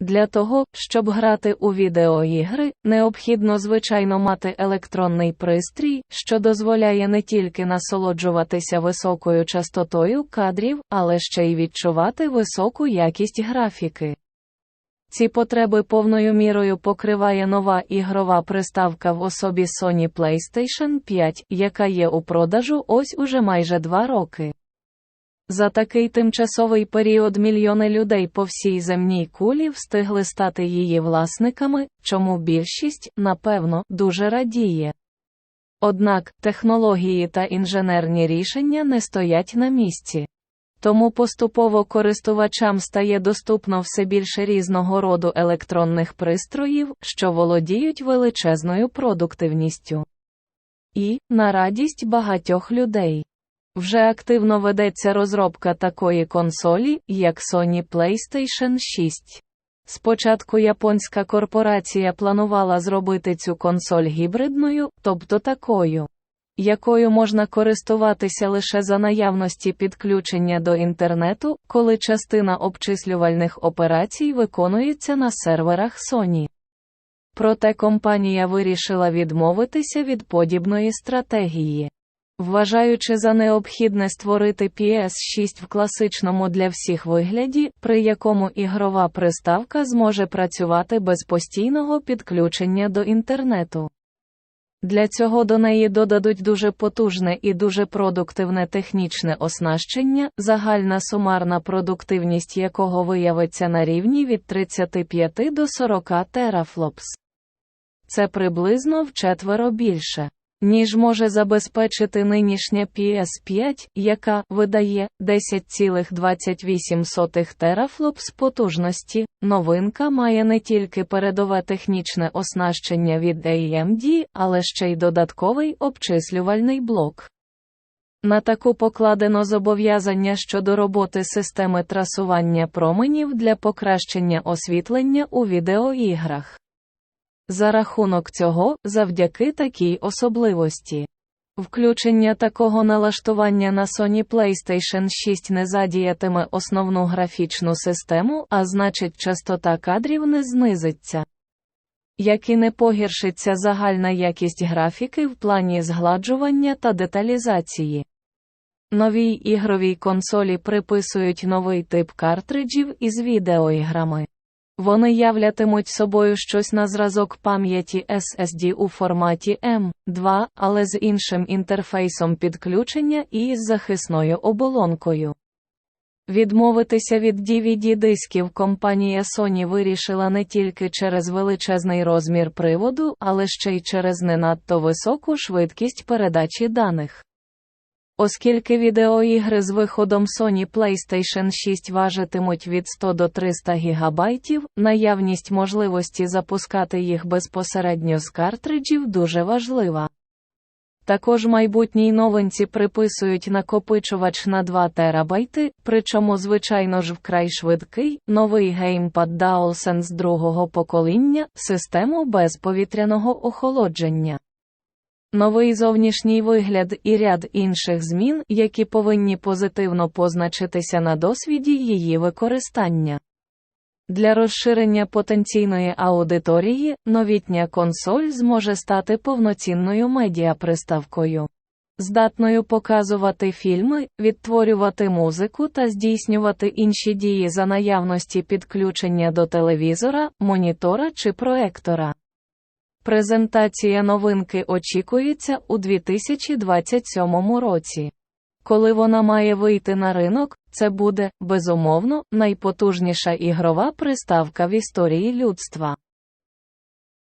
Для того, щоб грати у відеоігри, необхідно звичайно мати електронний пристрій, що дозволяє не тільки насолоджуватися високою частотою кадрів, але ще й відчувати високу якість графіки. Ці потреби повною мірою покриває нова ігрова приставка в особі Sony PlayStation 5, яка є у продажу ось уже майже два роки. За такий тимчасовий період мільйони людей по всій земній кулі встигли стати її власниками, чому більшість, напевно, дуже радіє. Однак технології та інженерні рішення не стоять на місці. Тому поступово користувачам стає доступно все більше різного роду електронних пристроїв, що володіють величезною продуктивністю. І, на радість багатьох людей. Вже активно ведеться розробка такої консолі, як Sony PlayStation 6. Спочатку японська корпорація планувала зробити цю консоль гібридною, тобто такою, якою можна користуватися лише за наявності підключення до інтернету, коли частина обчислювальних операцій виконується на серверах Sony. Проте компанія вирішила відмовитися від подібної стратегії. Вважаючи за необхідне створити PS6 в класичному для всіх вигляді, при якому ігрова приставка зможе працювати без постійного підключення до інтернету. Для цього до неї додадуть дуже потужне і дуже продуктивне технічне оснащення, загальна сумарна продуктивність якого виявиться на рівні від 35 до 40 терафлопс. Це приблизно вчетверо більше ніж може забезпечити нинішня PS5, яка видає 10,28 терафлопс потужності. Новинка має не тільки передове технічне оснащення від AMD, але ще й додатковий обчислювальний блок. На таку покладено зобов'язання щодо роботи системи трасування променів для покращення освітлення у відеоіграх. За рахунок цього, завдяки такій особливості. Включення такого налаштування на Sony PlayStation 6 не задіятиме основну графічну систему, а значить частота кадрів не знизиться. Як і не погіршиться загальна якість графіки в плані згладжування та деталізації. Новій ігровій консолі приписують новий тип картриджів із відеоіграми. Вони являтимуть собою щось на зразок пам'яті SSD у форматі M2, але з іншим інтерфейсом підключення і з захисною оболонкою. Відмовитися від DVD-дисків компанія Sony вирішила не тільки через величезний розмір приводу, але ще й через не надто високу швидкість передачі даних. Оскільки відеоігри з виходом Sony PlayStation 6 важитимуть від 100 до 300 ГБ, наявність можливості запускати їх безпосередньо з картриджів дуже важлива. Також майбутній новинці приписують накопичувач на 2 ТБ, причому звичайно ж вкрай швидкий, новий геймпад DualSense другого покоління, систему безповітряного охолодження. Новий зовнішній вигляд і ряд інших змін, які повинні позитивно позначитися на досвіді її використання. Для розширення потенційної аудиторії новітня консоль зможе стати повноцінною медіаприставкою, здатною показувати фільми, відтворювати музику та здійснювати інші дії за наявності підключення до телевізора, монітора чи проектора. Презентація новинки очікується у 2027 році. Коли вона має вийти на ринок, це буде, безумовно, найпотужніша ігрова приставка в історії людства.